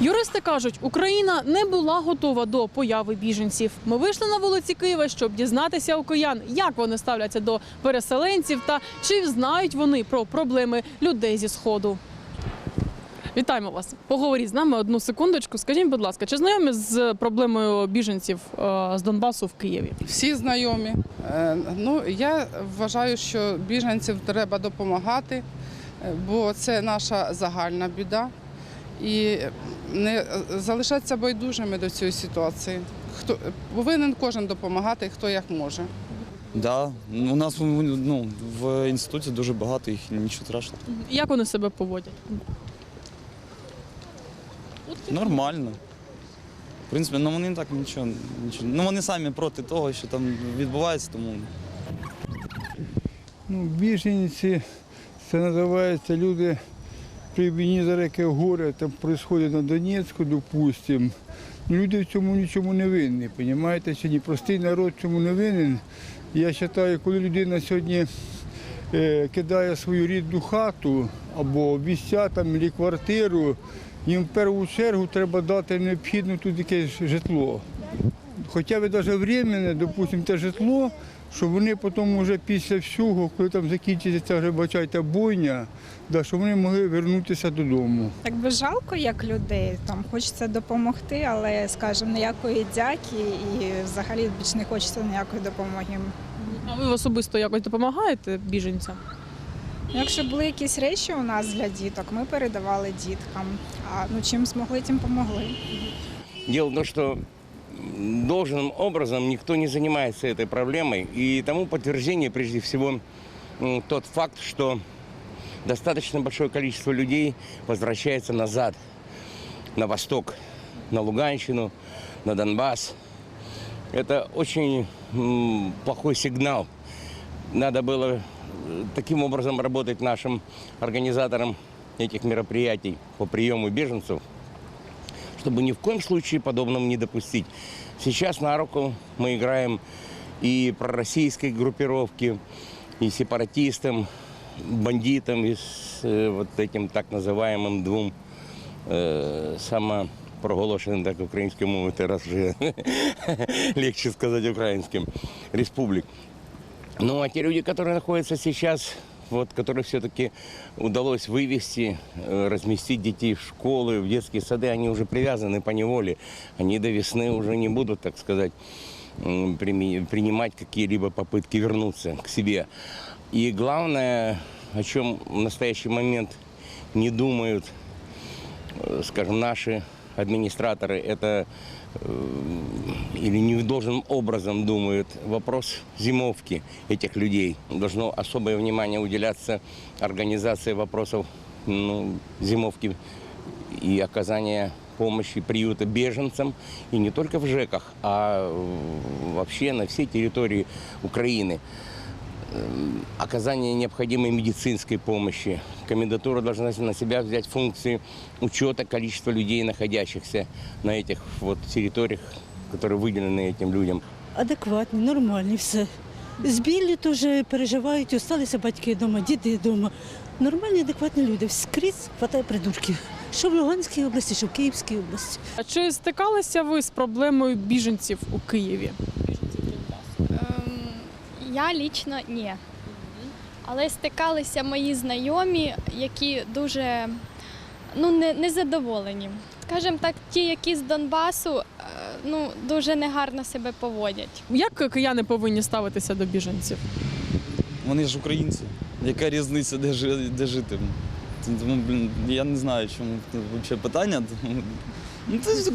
Юристи кажуть, Україна не була готова до появи біженців. Ми вийшли на вулиці Києва, щоб дізнатися у киян, як вони ставляться до переселенців та чи знають вони про проблеми людей зі сходу. Вітаємо вас. Поговоріть з нами одну секундочку. Скажіть, будь ласка, чи знайомі з проблемою біженців е, з Донбасу в Києві? Всі знайомі. Е, Ну, я вважаю, що біженців треба допомагати, е, бо це наша загальна біда. І не залишатися байдужими до цієї ситуації. Хто повинен кожен допомагати, хто як може. Да, у нас ну, в інституті дуже багато їх, нічого страшного. Як вони себе поводять? Нормально. В принципі, ну вони так нічого, нічого. Ну вони самі проти того, що там відбувається, тому Ну, біженці, це називається люди при війні за яке горе, там відбувається на Донецьку, допустимо. Люди в цьому нічому не винні, розумієте? Сьогодні простий народ цьому не винен. Я вважаю, коли людина сьогодні е, кидає свою рідну хату або місця там, або квартиру, їм в першу чергу треба дати необхідне тут якесь житло. Хоча б навіть временне, допустимо, те житло, щоб вони потім вже після всього, коли там закінчиться ця вже бачайте бойня, да, щоб вони могли повернутися додому. Так би жалко, як людей. Там хочеться допомогти, але скажімо, ніякої дяки і взагалі більш не хочеться ніякої допомоги. А ви особисто якось допомагаєте біженцям? Якщо були якісь речі у нас для діток, ми передавали діткам. А ну чим змогли, тим помогли. Дело в том, что должным образом никто не занимается этой проблемой. И тому подтверждение, прежде всего, тот факт, что достаточно большое количество людей возвращается назад, на восток, на Луганщину, на Донбасс. Это очень плохой сигнал. Надо было э, таким образом работать нашим организаторам этих мероприятий по приему беженцев, чтобы ни в коем случае подобного не допустить. Сейчас на руку мы играем и пророссийской группировки, и сепаратистам, бандитам, и с э, вот этим так называемым двум э, самопроголошенным, так українською мовою, раз вже легче сказать украинским, республик. Ну а те люди, которые находятся сейчас, вот, которых все-таки удалось вывести, э, разместить детей в школы, в детские сады, они уже привязаны по неволе. Они до весны уже не будут, так сказать, принимать какие-либо попытки вернуться к себе. И главное, о чем в настоящий момент не думают, э, скажем, наши администраторы, это или не должным образом думают вопрос зимовки этих людей. Должно особое внимание уделяться организации вопросов ну, зимовки и оказания помощи приюта беженцам и не только в ЖЭКах, а э, вообще на всей территории Украины Эм, оказание необходимой медицинской помощи. Комендатура должна на себя взять функции учета количества людей, находящихся на этих вот территориях, которые выделены этим людям. адекватні, нормальні, все. Збілі теж переживають, осталися батьки вдома, діти вдома. Нормальні, адекватні люди. Скрізь хватає придурків. Що в Луганській області, що в Київській області. А чи стикалися ви з проблемою біженців у Києві? Я лічно ні. Але стикалися мої знайомі, які дуже ну, не, незадоволені. Скажімо так, ті, які з Донбасу, е, ну, дуже негарно себе поводять. Як кияни повинні ставитися до біженців? вони ж українці. Яка різниця, де, де жити? Тому, блін, я не знаю, чому взагалі питання. Ну, це,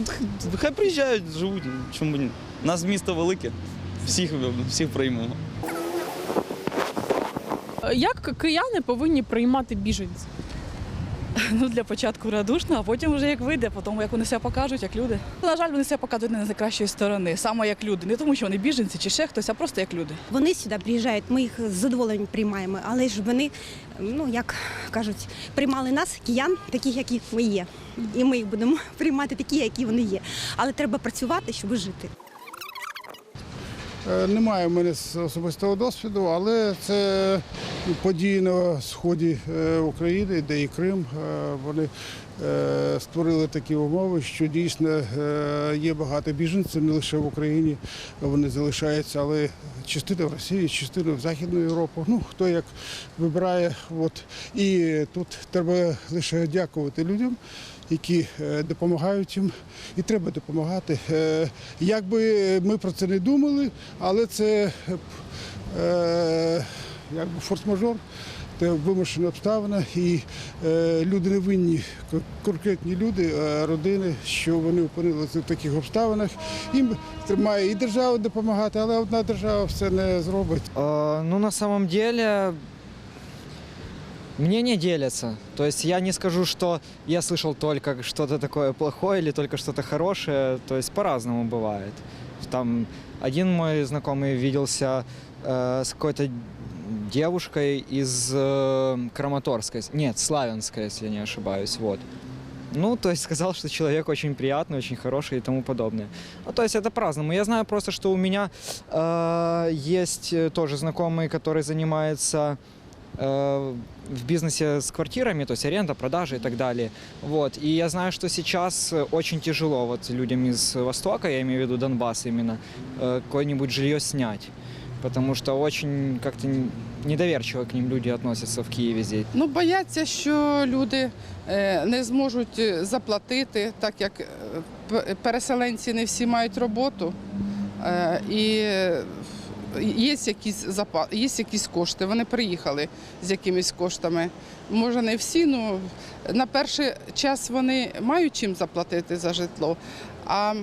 хай приїжджають, живуть. Чому ні? У нас місто велике, всіх, всіх приймемо. Як кияни повинні приймати біженців? Ну, для початку радушно, а потім вже як вийде, потім як вони себе покажуть, як люди. На жаль, вони себе показують не з найкращої сторони, саме як люди. Не тому, що вони біженці чи ще хтось, а просто як люди. Вони сюди приїжджають, ми їх з задоволенням приймаємо, але ж вони, ну як кажуть, приймали нас, киян, таких, які ми є. І ми їх будемо приймати такі, які вони є. Але треба працювати, щоб жити. Е, Немає в мене особистого досвіду, але це події на сході е, України, де і Крим. Е, Вони створили такі умови, що дійсно є багато біженців, не лише в Україні. Вони залишаються, але частина в Росії, частина в Західну Європу. Ну хто як вибирає. От і тут треба лише дякувати людям. Які е, допомагають їм, і треба допомагати. Е, Як би ми про це не думали, але це е, якби форс-мажор, це вимушена обставина, і люди не винні, конкретні люди, родини, що вони опинилися в таких обставинах. Їм має і держава допомагати, але одна держава все не зробить. Ну, на самом деле, мнения делятся. То есть я не скажу, что я слышал только что-то такое плохое или только что-то хорошее. То есть по-разному бывает. Там один мой знакомый виделся э, с какой-то девушкой из э, Краматорска. Нет, Славянска, если я не ошибаюсь. Вот. Ну, то есть сказал, что человек очень приятный, очень хороший и тому подобное. Ну, то есть это по-разному. Я знаю просто, что у меня э, есть тоже знакомый, который занимается в бизнесе с квартирами, то есть аренда, продажи и так далее. Вот. И я знаю, что сейчас э, очень тяжело вот людям из Востока, я имею в виду Донбасс именно, э, какое-нибудь жилье снять. Потому что очень как-то недоверчиво к ним люди относятся в Киеве здесь. Ну, бояться, що люди не зможуть заплатити, так як е, переселенці не всі мають роботу. Е, І е, є якісь запа... є якісь кошти. Вони приїхали з якимись коштами. Може, не всі, ну на перший час вони мають чим заплатити за житло, а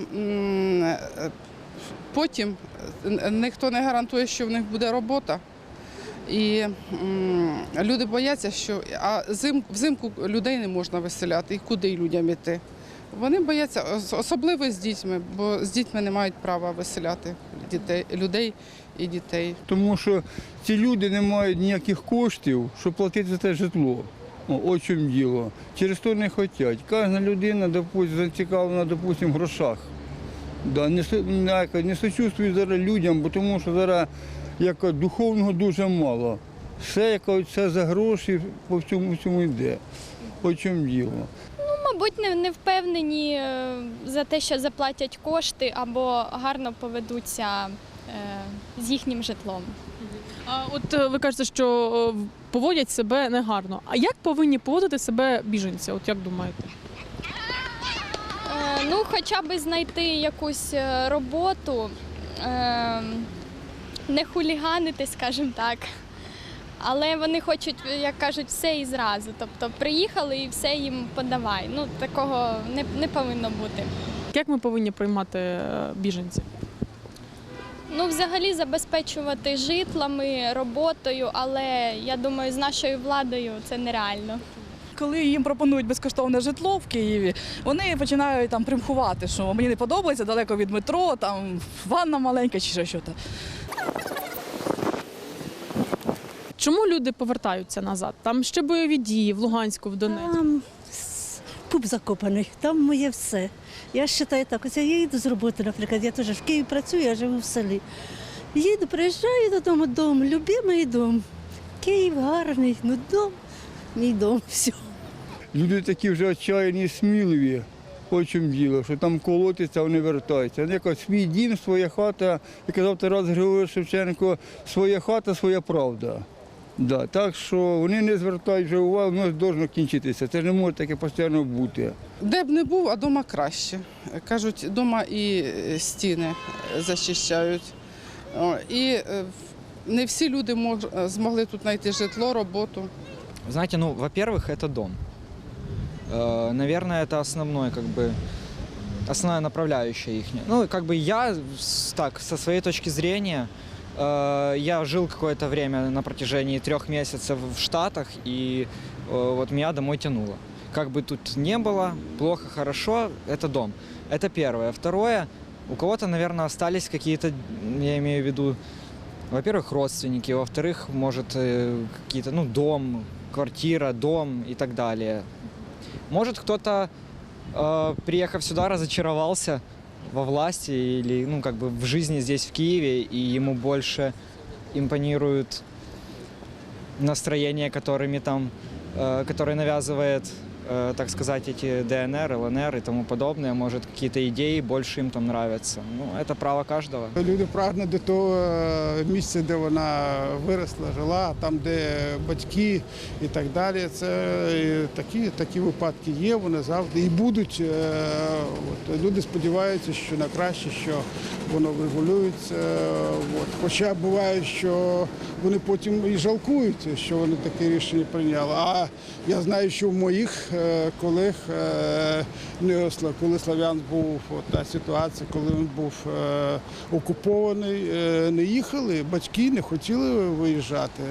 потім ніхто не гарантує, що в них буде робота. І люди бояться, що а зим, взимку людей не можна виселяти, і куди людям іти. Вони бояться, особливо з дітьми, бо з дітьми не мають права виселяти дітей, людей і дітей. Тому що ці люди не мають ніяких коштів, щоб платити за те житло. О, чому діло. Через то не хочуть. Кожна людина допустим, зацікавлена допустим, в грошах. Да, не, не, не сочувствує зараз людям, бо тому що зараз як духовного дуже мало. Все, як все за гроші по всьому всьому йде. В чому діло. Мабуть, не, не впевнені е, за те, що заплатять кошти або гарно поведуться з їхнім житлом. А от е, ви кажете, що е, поводять себе негарно. А як повинні поводити себе біженці? От як думаєте? Е, ну, хоча б знайти якусь е, роботу, е, не хуліганити, скажімо так. Але вони хочуть, як кажуть, все і зразу. Тобто приїхали і все їм подавай. Ну, такого не, не повинно бути. Як ми повинні приймати е, біженців? Ну, взагалі забезпечувати житлами, роботою, але я думаю, з нашою владою це нереально. Коли їм пропонують безкоштовне житло в Києві, вони починають там примхувати, що мені не подобається далеко від метро, там ванна маленька чи ще щось. Чому люди повертаються назад? Там ще бойові дії в Луганську, в Донецьку. Там закопаний, там моє все. Я вважаю так, ось я їду з роботи, наприклад, я теж в Києві працюю, я живу в селі. Їду, приїжджаю додому, дом, любимий дом. Київ гарний, ну дом, мій дом, все. Люди такі вже отчаяні, сміливі. Чому діло, що там колотиться, вони вертаються. Кажуть, свій дім, своя хата, як казав Тарас Григорович Шевченко, своя хата, своя правда. Да, так що вони не звертають вже увагу, воно должно кінчитися. Це не може таке постійно бути. Де б не був, а вдома краще. Кажуть, вдома і е, стіни захищають. О, І е, не всі люди мож- змогли тут знайти житло, роботу. Знаете, ну, во-первых, это дом. Э, Наверное, это основной, как бы, основная направляющая их. Ну, как бы я, с- так, со своей точки зрения, э, я жил какое-то время на протяжении трех месяцев в Штатах, и э, вот меня домой тянуло. Как бы тут не было, плохо, хорошо, это дом. Это первое. Второе, у кого-то, наверное, остались какие-то, я имею в виду, во-первых, родственники, во-вторых, может, э, какие-то, ну, дом, квартира, дом и так далее. Может, кто-то, э, приехав сюда, разочаровался во власти или ну, как бы в жизни здесь, в Киеве, и ему больше импонируют настроения, которыми там, э, которые навязывает, э, так сказать, эти ДНР, ЛНР и тому подобное. Может, какие-то идеи больше им там нравятся. Ну, это право каждого. Люди прагнуть до того е, місця, де вона виросла, жила, там, де батьки і так далі. Це е, такі, такі випадки є, вони завжди і будуть. Е, От. Люди сподіваються, що на краще, що воно врегулюється. От. Хоча буває, що вони потім і жалкують, що вони таке рішення прийняли. А я знаю, що в моїх е, колег, е, не коли Славян був та ситуація, коли він був е, окупований, не їхали, батьки не хотіли виїжджати.